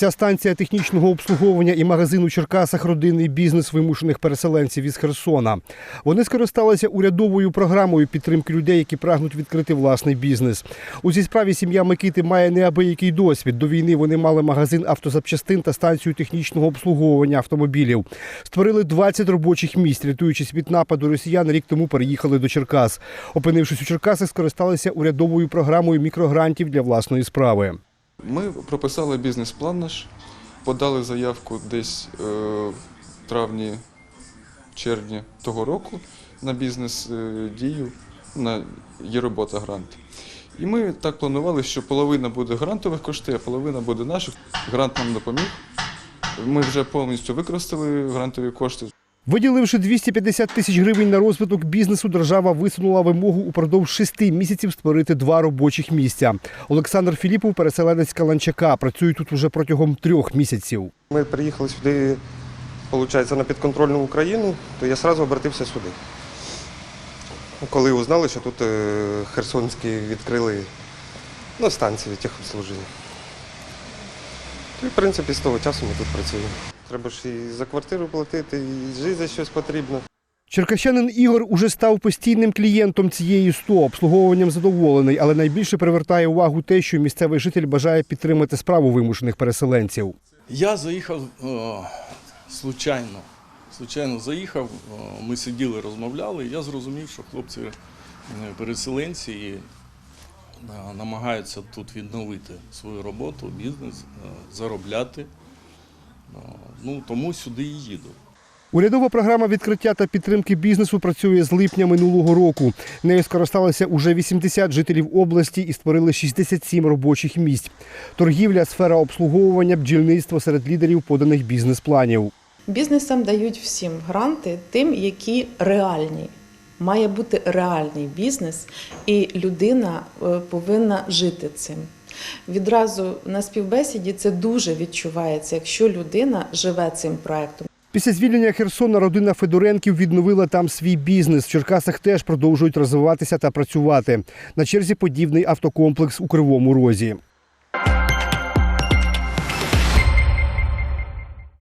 Ця станція технічного обслуговування і магазин у Черкасах родинний бізнес вимушених переселенців із Херсона. Вони скористалися урядовою програмою підтримки людей, які прагнуть відкрити власний бізнес. У цій справі сім'я Микити має неабиякий досвід. До війни вони мали магазин автозапчастин та станцію технічного обслуговування автомобілів. Створили 20 робочих місць, рятуючись від нападу росіян, рік тому переїхали до Черкас. Опинившись у Черкасах, скористалися урядовою програмою мікрогрантів для власної справи. Ми прописали бізнес-план наш, подали заявку десь е, в травні-червні того року на бізнес-дію, на є робота грант. І ми так планували, що половина буде грантових коштів, а половина буде наших. Грант нам допоміг. Ми вже повністю використали грантові кошти. Виділивши 250 тисяч гривень на розвиток бізнесу, держава висунула вимогу упродовж шести місяців створити два робочих місця. Олександр Філіпов, переселенець Каланчака, працює тут уже протягом трьох місяців. Ми приїхали сюди, виходить, на підконтрольну Україну, то я одразу обратився сюди. Коли узнали, що тут е, Херсонські відкрили ну, станцію техобслуження. То, в принципі, з того часу ми тут працюємо. Треба ж і за квартиру платити, і жити за щось потрібно. Черкащанин Ігор уже став постійним клієнтом цієї СТО, обслуговуванням задоволений, але найбільше привертає увагу те, що місцевий житель бажає підтримати справу вимушених переселенців. Я заїхав е, случайно. Случайно заїхав, е, ми сиділи, розмовляли. і Я зрозумів, що хлопці е, переселенці і, намагаються тут відновити свою роботу, бізнес, е, заробляти. Е, Ну, тому сюди і їду. Урядова програма відкриття та підтримки бізнесу працює з липня минулого року. Нею скористалися уже 80 жителів області і створили 67 робочих місць. Торгівля, сфера обслуговування, бджільництво серед лідерів поданих бізнес-планів. Бізнесам дають всім гранти, тим, які реальні. Має бути реальний бізнес, і людина е, повинна жити цим. Відразу на співбесіді це дуже відчувається, якщо людина живе цим проектом. Після звільнення Херсона родина Федоренків відновила там свій бізнес. В Черкасах теж продовжують розвиватися та працювати. На черзі подібний автокомплекс у Кривому Розі.